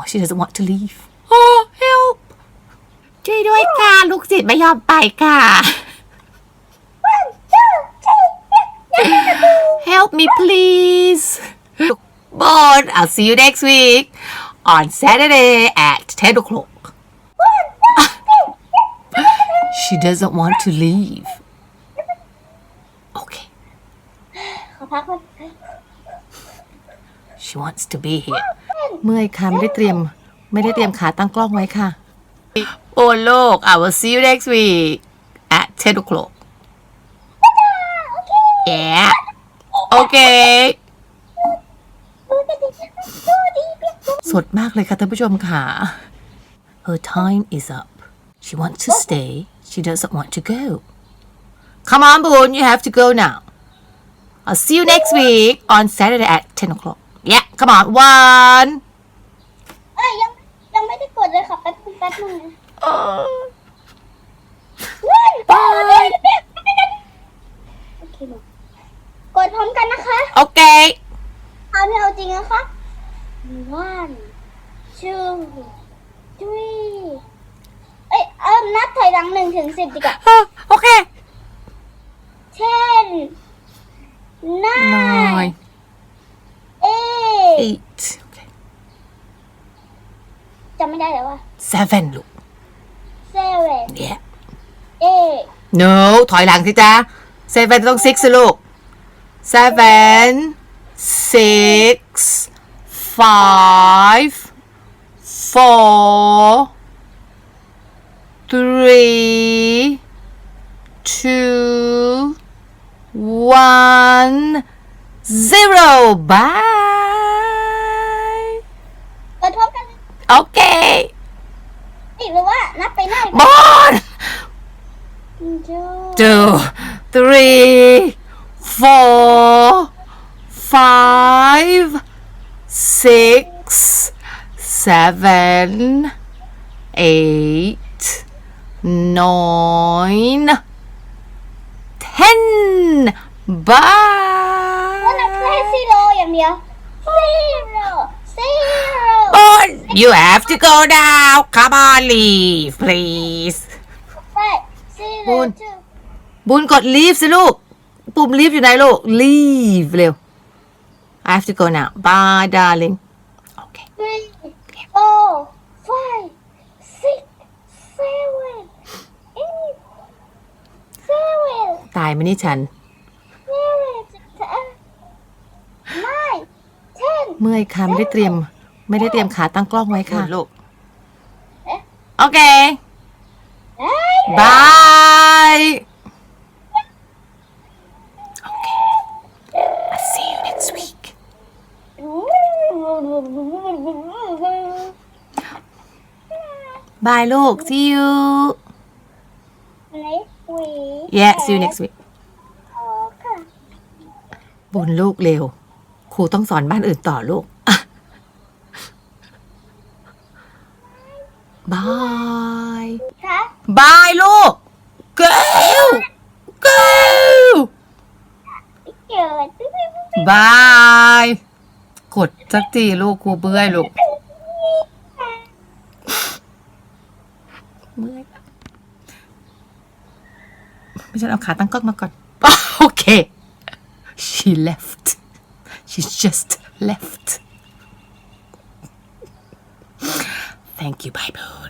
Oh, she doesn't want to leave. Oh, help! ช่วยด้วยค่ะลูกศิษย์ไม่ยอมไปค่ะ oh. ah. Help me please Bon I'll see you next week on Saturday at 10 o'clock She doesn't want to leave Okay She wants to be here เมื่อยค่ะไม่ได้เตรียมไม่ได้เตรียมขาตั้งกล้องไว้ค่ะโอ้โลก I will see you next week at 10 o'clock yeah okay สดมากเลยค่ะท่านผู้ชมค่ะ Her time is up She wants to stay She doesn't want to go Come on Boon you have to go now I'll see you next week on Saturday at 10 o'clock เนี่ยข m า o วานเอ้ย ยัง ยังไม่ได้กดเลยค่ะแป๊บนึงแป๊บนึงเออวายไปโอเคมกดพร้อมกันนะคะ โอเคเอาไม่เอาจริงนะคะ one two three เอ้ย เอิ่มนับถอยหลังหนึ่งถึงสิบดีกว่าจำไม่ได้แล้วว่า seven ลูก seven yeah eight no ถอยหลังสิจ้า seven ต้อง six สิลูก seven six five four three two one zero bye โอเคนี่หรือว่านับไปหน้าบอล two three four five Ten. bye นับแค่ซีโร่อย่างเดียวซีโร่ zero. Bon, you have to go now. Come on, leave, please. บุญบุญกด leave สิลูก ปุ่ม leave อยู่ไหนลูก leave เร็ว I have to go now bye darling okay Three, oh, five, six, seven, eight, seven. ตายไหมนี่ฉันเมื่อยค่ะไม่ได้เตรียม ไม่ได้เตรียมขาตั้งกล้องไว้ค่ะลูกโอเคบาย โอเค I see you next week บายลูก see you next week yeah see you next week บนลูกเร็วครูต้องสอนบ้านอื่นต่อลูก บาย บายลูก เกลเกลบาย กดสักทีลูกครูเบื่อลูกเมื่อยไม่ใช่เอาขาตั้งก๊อกมาก่อน โอเค she left She's just left. Thank you, Bible.